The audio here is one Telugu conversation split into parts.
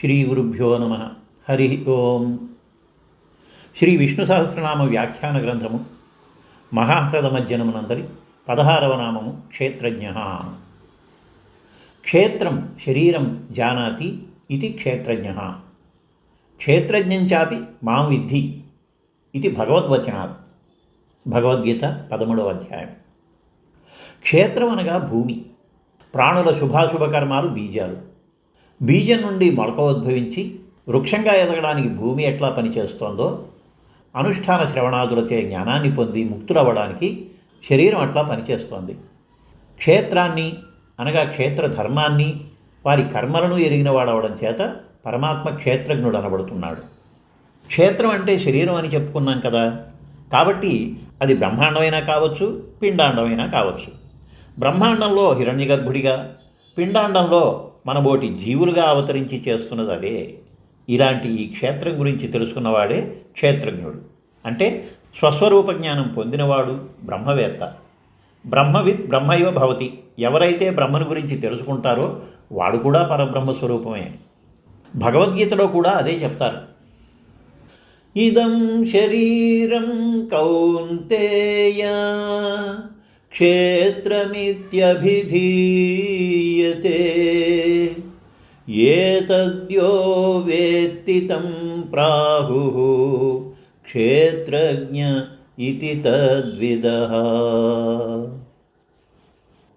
శ్రీ గురుభ్యో నమ హరి ఓం శ్రీ విష్ణు సహస్రనామ వ్యాఖ్యాన గ్రంథము మహాహ్రద మధ్యనమునందరి పదహారవ నామము క్షేత్రజ్ఞ క్షేత్రం శరీరం జానాతి ఇది క్షేత్రజ్ఞ క్షేత్రజ్ఞంచాపి మాం విద్ధి ఇది భగవద్వచనాత్ భగవద్గీత పదమూడవ అధ్యాయం। క్షేత్రం అనగా భూమి। ప్రాణుల శుభాశుభకర్మాలు బీజాలు। బీజం నుండి మొలక ఉద్భవించి వృక్షంగా ఎదగడానికి భూమి ఎట్లా పనిచేస్తోందో అనుష్ఠాన శ్రవణాదులచే జ్ఞానాన్ని పొంది ముక్తులవ్వడానికి శరీరం అట్లా పనిచేస్తోంది. క్షేత్రాన్ని అనగా క్షేత్ర ధర్మాన్ని వారి కర్మలను ఎరిగిన వాడవడం చేత పరమాత్మ క్షేత్రజ్ఞుడు అనబడుతున్నాడు. క్షేత్రం అంటే శరీరం అని చెప్పుకున్నాం కదా. కాబట్టి అది బ్రహ్మాండమైనా కావచ్చు పిండాండమైనా కావచ్చు. బ్రహ్మాండంలో హిరణ్యగర్భుడిగా పిండాండంలో మనబోటి జీవులుగా అవతరించి చేస్తున్నది అదే. ఇలాంటి ఈ క్షేత్రం గురించి తెలుసుకున్నవాడే క్షేత్రజ్ఞుడు. అంటే స్వస్వరూప జ్ఞానం పొందినవాడు బ్రహ్మవేత్త. బ్రహ్మవిత్ బ్రహ్మైవ భవతి. ఎవరైతే బ్రహ్మను గురించి తెలుసుకుంటారో వాడు కూడా పరబ్రహ్మ స్వరూపమే. భగవద్గీతలో కూడా అదే చెప్తారు. ఇదం శరీరం కౌంతేయ క్షేత్రమిత్యభిధీయతే ఏతద్యో వేత్తి తం ప్రాహు క్షేత్రజ్ఞ ఇది తద్విద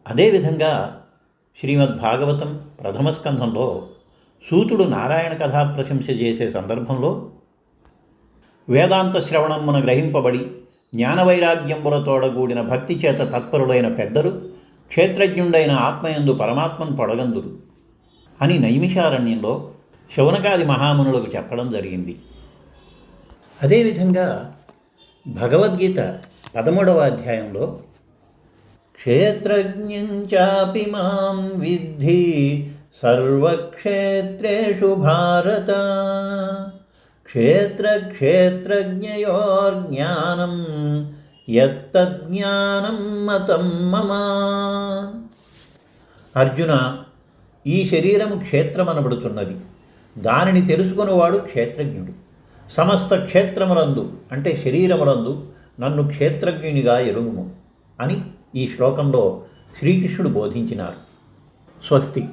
అదేవిధంగా శ్రీమద్భాగవతం ప్రథమ స్కంధంలో సూతుడు నారాయణ కథా ప్రశంస చేసే సందర్భంలో వేదాంత శ్రవణమున గ్రహింపబడి జ్ఞానవైరాగ్యంబులతోడగూడిన భక్తి చేత తత్పరుడైన పెద్దలు క్షేత్రజ్ఞుడైన ఆత్మయందు పరమాత్మను పొడగందురు అని నైమిషారణ్యంలో శౌనకాది మహామునులకు చెప్పడం జరిగింది. అదేవిధంగా భగవద్గీత పదమూడవ అధ్యాయంలో క్షేత్రజ్ఞాపి మాం విద్ధి సర్వక్షేత్రేషు భారత క్షేత్రక్షేత్రజ్ఞయోర్జ్ఞానం యత్తజ్ఞానం మతం మమ. అర్జున ఈ శరీరం క్షేత్రమనబడుతున్నది. దానిని తెలుసుకునేవాడు క్షేత్రజ్ఞుడు. సమస్త క్షేత్రములందు అంటే శరీరములందు నన్ను క్షేత్రజ్ఞునిగా ఎరుగుము అని ఈ శ్లోకంలో శ్రీకృష్ణుడు బోధించినారు. స్వస్తి.